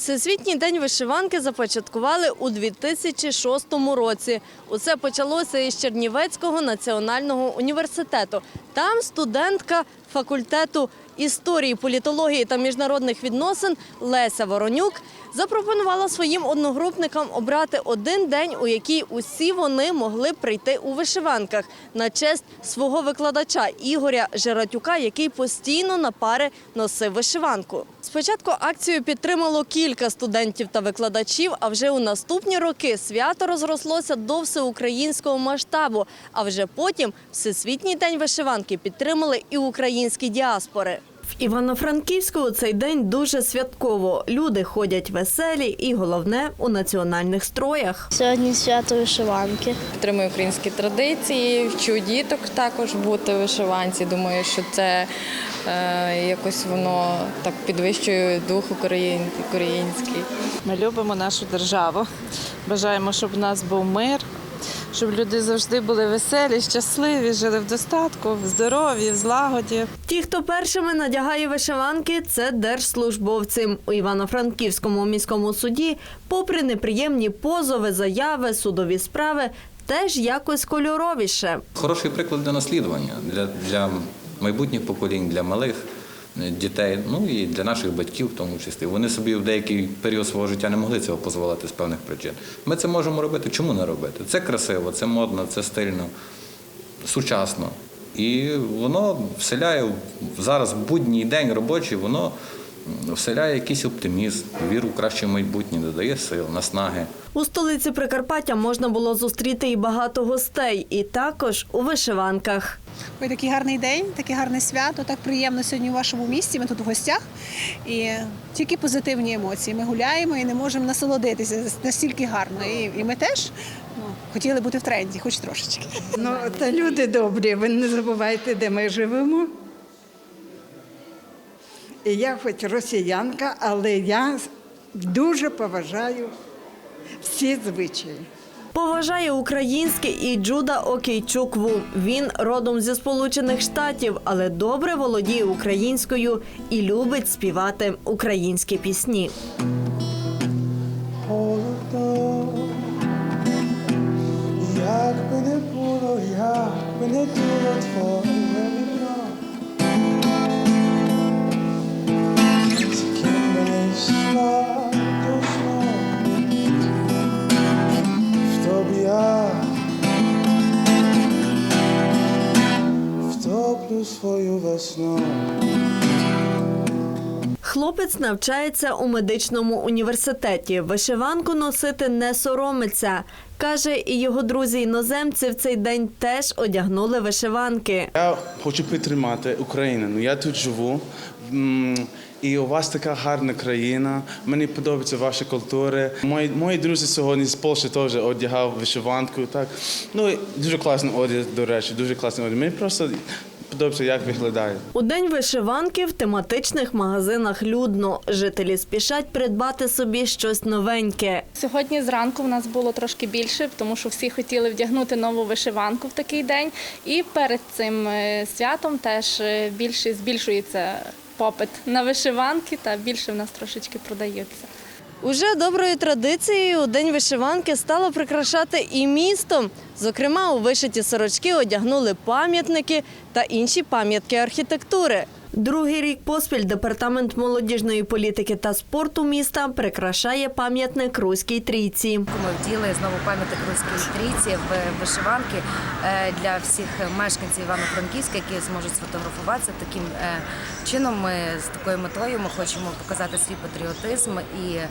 Всесвітній день вишиванки започаткували у 2006 році. Усе почалося із Чернівецького національного університету. Там студентка факультету історії, політології та міжнародних відносин Леся Воронюк запропонувала своїм одногрупникам обрати один день, у який усі вони могли прийти у вишиванках на честь свого викладача Ігоря Жератюка, який постійно на пари носив вишиванку. Спочатку акцію підтримало кілька студентів та викладачів, а вже у наступні роки свято розрослося до всеукраїнського масштабу. А вже потім Всесвітній день вишиванки підтримали і українські діаспори. В Івано-Франківську у цей день дуже святково. Люди ходять веселі і головне у національних строях. Сьогодні свято вишиванки. Підтримую українські традиції, вчу діток також бути вишиванці. Думаю, що це е, якось воно так підвищує дух український. Ми любимо нашу державу. Бажаємо, щоб у нас був мир, щоб люди завжди були веселі, щасливі, жили в достатку, в здоров'ї, в злагоді. Ті, хто першими надягає вишиванки, це держслужбовці. У Івано-Франківському міському суді, попри неприємні позови, заяви, судові справи, теж якось кольоровіше. Хороший приклад для наслідування для, для майбутніх поколінь, для малих дітей, ну і для наших батьків, в тому числі. Вони собі в деякий період свого життя не могли цього дозволити з певних причин. Ми це можемо робити. Чому не робити? Це красиво, це модно, це стильно, сучасно. І воно вселяє зараз будній день робочий, воно вселяє якийсь оптимізм, віру в краще майбутнє, додає сил, наснаги. У столиці Прикарпаття можна було зустріти і багато гостей, і також у вишиванках. Ой, такий гарний день, таке гарне свято. Так приємно сьогодні у вашому місті. Ми тут в гостях. І тільки позитивні емоції. Ми гуляємо і не можемо насолодитися настільки гарно. І, і ми теж ну, хотіли бути в тренді, хоч трошечки. Ну, та люди добрі, ви не забувайте, де ми живемо. І я хоч росіянка, але я дуже поважаю всі звичаї. Поважає українське і Джуда Окейчукву. Він родом зі Сполучених Штатів, але добре володіє українською і любить співати українські пісні. Як би не було, як би не було твоє свою весну. Хлопець навчається у медичному університеті. Вишиванку носити не соромиться. Каже, і його друзі іноземці в цей день теж одягнули вишиванки. Я хочу підтримати Україну. Ну, Я тут живу. І у вас така гарна країна. Мені подобаються ваші культури. Мої, мої друзі сьогодні з Польщі теж одягав вишиванку. Так. Ну, дуже класний одяг, до речі, дуже класний одяг. Мені просто подобається, як виглядає. У день вишиванки в тематичних магазинах людно. Жителі спішать придбати собі щось новеньке. Сьогодні зранку в нас було трошки більше, тому що всі хотіли вдягнути нову вишиванку в такий день. І перед цим е, святом теж е, більше збільшується попит на вишиванки та більше в нас трошечки продаються. Уже доброю традицією у день вишиванки стало прикрашати і місто. Зокрема, у вишиті сорочки одягнули пам'ятники та інші пам'ятки архітектури. Другий рік поспіль департамент молодіжної політики та спорту міста прикрашає пам'ятник Руській трійці. Ми вділи знову пам'ятник Руської трійці в вишиванки е, для всіх мешканців Івано-Франківська, які зможуть сфотографуватися. Таким е, чином ми з такою метою ми хочемо показати свій патріотизм і е,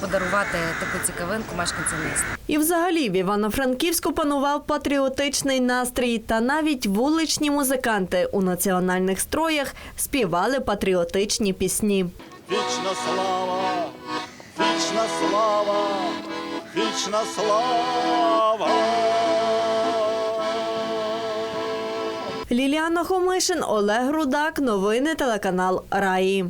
подарувати таку цікавинку мешканцям міста. І взагалі в Івано-Франківську панував патріотичний настрій, та навіть вуличні музиканти у національних строях співали патріотичні пісні. Вічна слава, вічна слава, вічна слава. Ліліана Хомишин, Олег Рудак. Новини телеканал Раї.